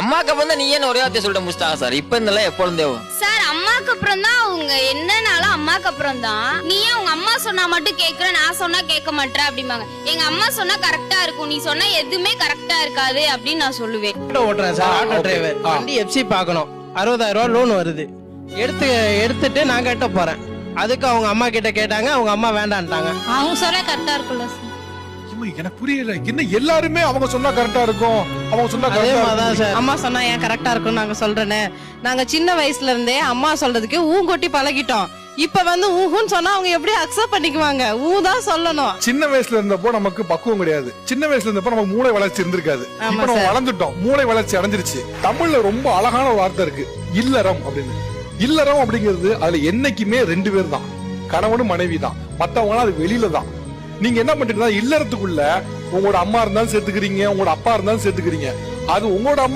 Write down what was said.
அம்மாக்கு அப்புறம் தான் நீ ஏன் ஒரே வார்த்தை சொல்லிட்டு முடிச்சிட்டாங்க சார் இப்ப இந்த எப்போ இருந்தே சார் அம்மாக்கு அப்புறம் தான் அவங்க என்னனாலும் அம்மாக்கு அப்புறம் தான். நீ ஏன் உங்க அம்மா சொன்னா மட்டும் கேக்குற நான் சொன்னா கேட்க மாட்டேற அப்படிம்பாங்க. எங்க அம்மா சொன்னா கரெக்டா இருக்கும் நீ சொன்னா எதுவுமே கரெக்டா இருக்காது அப்படின்னு நான் சொல்லுவேன். ஆட்டோ ஓட்டுறேன் சார் ஆட்டோ டிரைவர் வண்டி எஃப்சி பார்க்கணும். அறுபதாயிரம் ரூபா லோன் வருது. எடுத்து எடுத்துட்டு நான் கட்ட போறேன். அதுக்கு அவங்க அம்மா கிட்ட கேட்டாங்க அவங்க அம்மா வேண்டான்ட்டாங்க. அவங்க சொல்ல கரெக்டா இருக்கும்ல சார். இம்மா, எனக்கு புரியல. என்ன எல்லாருமே அவங்க சொன்னா கரெக்டா இருக்கும்? அவங்க சொன்னா கரெக்டா சார். அம்மா சொன்னா ஏன் கரெக்டா இருக்கும் நாங்க சொல்றேனே. நாங்க சின்ன வயசுல இருந்தே அம்மா சொல்றதுக்கு ஊ கொட்டி பழகிட்டோம். இப்ப வந்து ஊஹுன்னு சொன்னா அவங்க எப்படி அக்செப்ட் பண்ணிக்குவாங்க? ஊ தான் சொல்லணும். சின்ன வயசுல இருந்தப்போ நமக்கு பக்குவம் கிடையாது. சின்ன வயசுல இருந்தப்போ நமக்கு மூளை வளர்ச்சி இருந்திருக்காது. ஆமா இப்ப நம்ம. வளர்ந்துட்டோம். மூளை வளர்ச்சி அடைஞ்சிருச்சு. தமிழ்ல ரொம்ப அழகான ஒரு வார்த்தை இருக்கு. இல்லறம் அப்படின்னு. இல்லறம் அப்படிங்கிறது அதுல என்னைக்குமே ரெண்டு பேர் தான் கணவனும் மனைவி தான் மத்தவங்க அது வெளியில தான் நீங்க என்ன பண்றீங்கன்னா இல்லறத்துக்குள்ள உங்களோட அம்மா இருந்தாலும் சேர்த்துக்கிறீங்க உங்களோட அப்பா இருந்தாலும் சேர்த்துக்கிறீங்க. அது உங்களோட அம்மா